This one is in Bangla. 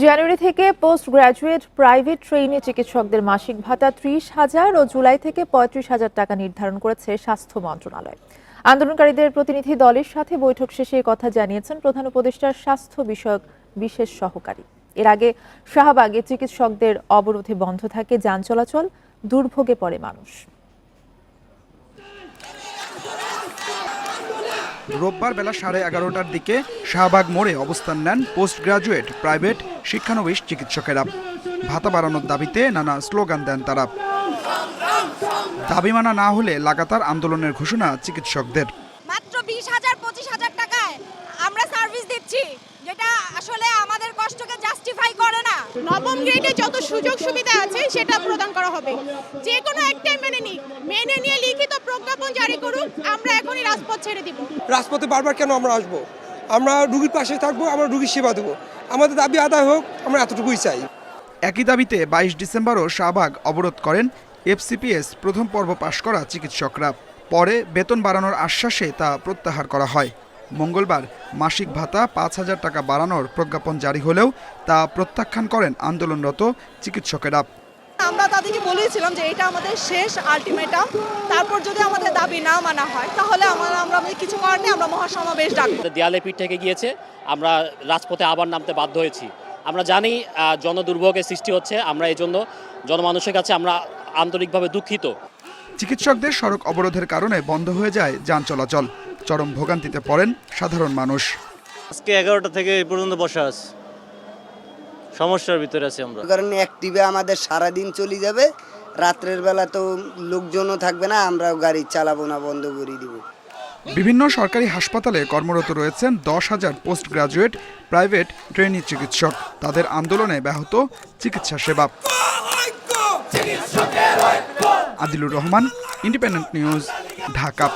জানুয়ারি থেকে পোস্ট গ্রাজুয়েট প্রাইভেট ট্রেনে চিকিৎসকদের মাসিক ভাতা ত্রিশ হাজার ও জুলাই থেকে পঁয়ত্রিশ হাজার টাকা নির্ধারণ করেছে স্বাস্থ্য মন্ত্রণালয়। আন্দোলনকারীদের প্রতিনিধি দলের সাথে বৈঠক শেষে কথা জানিয়েছেন প্রধান উপদেষ্টার স্বাস্থ্য বিষয়ক বিশেষ সহকারী। এর আগে শাহবাগে চিকিৎসকদের অবরোধে বন্ধ থাকে যান চলাচল, দুর্ভোগে পড়ে মানুষ। রোববার বেলা সাড়ে এগারোটার দিকে শাহবাগ মোড়ে অবস্থান নেন পোস্ট গ্রাজুয়েট প্রাইভেট শিক্ষানবিশ চিকিৎসকেরা। ভাতা বাড়ানোর দাবিতে নানা স্লোগান দেন তারা। দাবি মানা না হলে লাগাতার আন্দোলনের ঘোষণা চিকিৎসকদের। মাত্র বিশ হাজার, পঁচিশ হাজার টাকায় আমরা সার্ভিস দিচ্ছি, যেটা আসলে আমাদের কষ্টকে জাস্টিফাই করে না। নবম গ্রেডে যত সুযোগ সুবিধা আছে, সেটা প্রদান করা হবে। যে কোনো একটাই মেনে নিক। মেনে নিয়ে লিখিত প্রজ্ঞাপন জারি করুক আমরা এখনই রাজপথ ছেড়ে দিব। রাজপথে বারবার কেন আমরা আসব? আমরা রুগীর পাশে থাকব আমরা রুগীর সেবা দেবো। আমাদের দাবি আদায় হোক আমরা এতটুকুই চাই। একই দাবিতে বাইশ ডিসেম্বরও শাহবাগ অবরোধ করেন এফসিপিএস প্রথম পর্ব পাশ করা চিকিৎসকরা। পরে বেতন বাড়ানোর আশ্বাসে তা প্রত্যাহার করা হয়। মঙ্গলবার মাসিক ভাতা পাঁচ হাজার টাকা বাড়ানোর প্রজ্ঞাপন জারি হলেও তা প্রত্যাখ্যান করেন আন্দোলনরত চিকিৎসকেরা। আমরা তাদেরকে বলেছিলাম যে এটা আমাদের শেষ আলটিমেটাম তারপর যদি আমাদের দাবি না মানা হয় তাহলে আমরা আমরা কিছু করার নেই আমরা মহাসমাবেশ ডাকবো। দেয়ালে পিঠ থেকে গিয়েছে আমরা রাজপথে আবার নামতে বাধ্য হয়েছি। আমরা জানি জনদুর্ভোগের সৃষ্টি হচ্ছে আমরা এই জন্য জনমানুষের কাছে আমরা আন্তরিকভাবে দুঃখিত। চিকিৎসকদের সড়ক অবরোধের কারণে বন্ধ হয়ে যায় যান চলাচল। চরম ভোগান্তিতে পড়েন সাধারণ মানুষ। আজকে এগারোটা থেকে এই পর্যন্ত বসা আছে। সমস্যার ভিতরে আছি আমরা। কারণে অ্যাক্টিভে আমাদের সারা দিন চলে যাবে রাত্রের বেলা তো লোকজনও থাকবে না আমরাও গাড়ি চালাবো না বন্ধ করে দিব। বিভিন্ন সরকারি হাসপাতালে কর্মরত রয়েছেন দশ হাজার পোস্ট গ্রাজুয়েট প্রাইভেট ট্রেনি চিকিৎসক। তাদের আন্দোলনে ব্যাহত চিকিৎসা সেবা। Adilur Rahman independent news Dhaka.